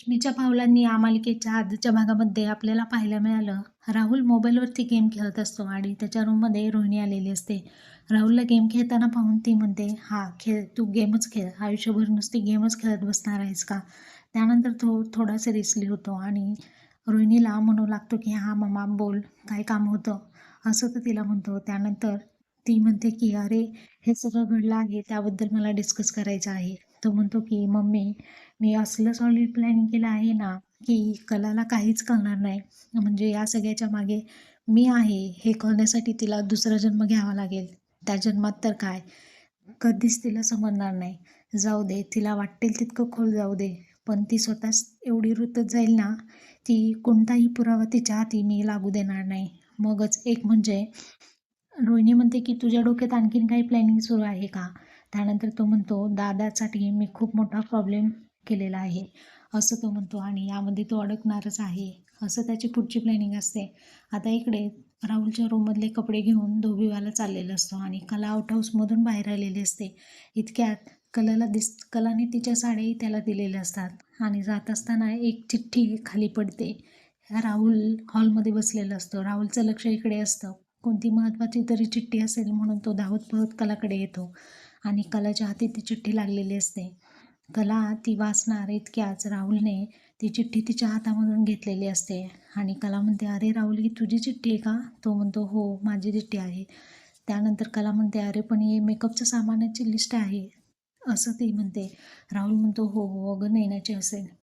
लक्ष्मीच्या पावलांनी या मालिकेच्या आधीच्या भागामध्ये आपल्याला पाहायला मिळालं. राहुल मोबाईलवरती गेम खेळत असतो आणि त्याच्या रूममध्ये रोहिणी आलेली असते. राहुलला गेम खेळताना पाहून ती म्हणते हा खेळ तू गेमच खेळ. आयुष्यभर नुसती गेमच खेळत बसणार आहेस का? त्यानंतर तो थोडा सिरियसली होतो आणि रोहिणीला म्हणू लागतो की हा मम्मा बोल काय काम होतं? असं तर तिला म्हणतो. त्यानंतर ती म्हणते की अरे हे सगळं घडलं आहे त्याबद्दल मला डिस्कस करायचं आहे. तो म्हणतो की मम्मी मी असलं सॉलिड प्लॅनिंग केलं आहे ना की कलाला काहीच कळणार नाही. म्हणजे या सगळ्याच्या मागे मी आहे हे कळण्यासाठी तिला दुसरा जन्म घ्यावा लागेल. त्या जन्मात तर काय? कधीच तिला समजणार नाही. जाऊ दे तिला वाटेल तितकं खोल जाऊ दे. पण ती स्वतःच एवढी रुतत जाईल ना ती कोणताही पुरावा तिच्या हाती मी लागू देणार नाही. मगच एक म्हणजे रोहिणी म्हणते की तुझ्या डोक्यात आणखीन काही प्लॅनिंग सुरू आहे का? त्यानंतर तो म्हणतो दादासाठी मी खूप मोठा प्रॉब्लेम केलेला आहे. असं तो म्हणतो आणि यामध्ये तो अडकणारच आहे. असं त्याची पुढची प्लॅनिंग असते. आता इकडे राहुलच्या रूममधले कपडे घेऊन धोबीवाला चाललेला असतो आणि कला आउट हाऊसमधून बाहेर आलेली असते. इतक्यात कलाला दिस कलाने तिच्या साड्याही त्याला दिलेल्या असतात आणि जात असताना एक चिठ्ठी खाली पडते. राहुल हॉलमध्ये बसलेला असतो. राहुलचं लक्ष इकडे असतं. कोणती महत्त्वाची तरी चिठ्ठी असेल म्हणून तो धावत पळत कलाकडे येतो. आणि कलाच्या हाती ती चिठ्ठी लागलेली असते. कला ती वाचणार इतक्याच राहुलने ती चिठ्ठी तिच्या हातामधून घेतलेली असते. आणि कला म्हणते अरे राहुल ही तुझी चिठ्ठी आहे का? तो म्हणतो हो माझी चिठ्ठी आहे. त्यानंतर कला म्हणते अरे पण हे मेकअपचं सामानाची लिस्ट आहे. असं ती म्हणते. राहुल म्हणतो हो हो अगं नेण्याची असेल.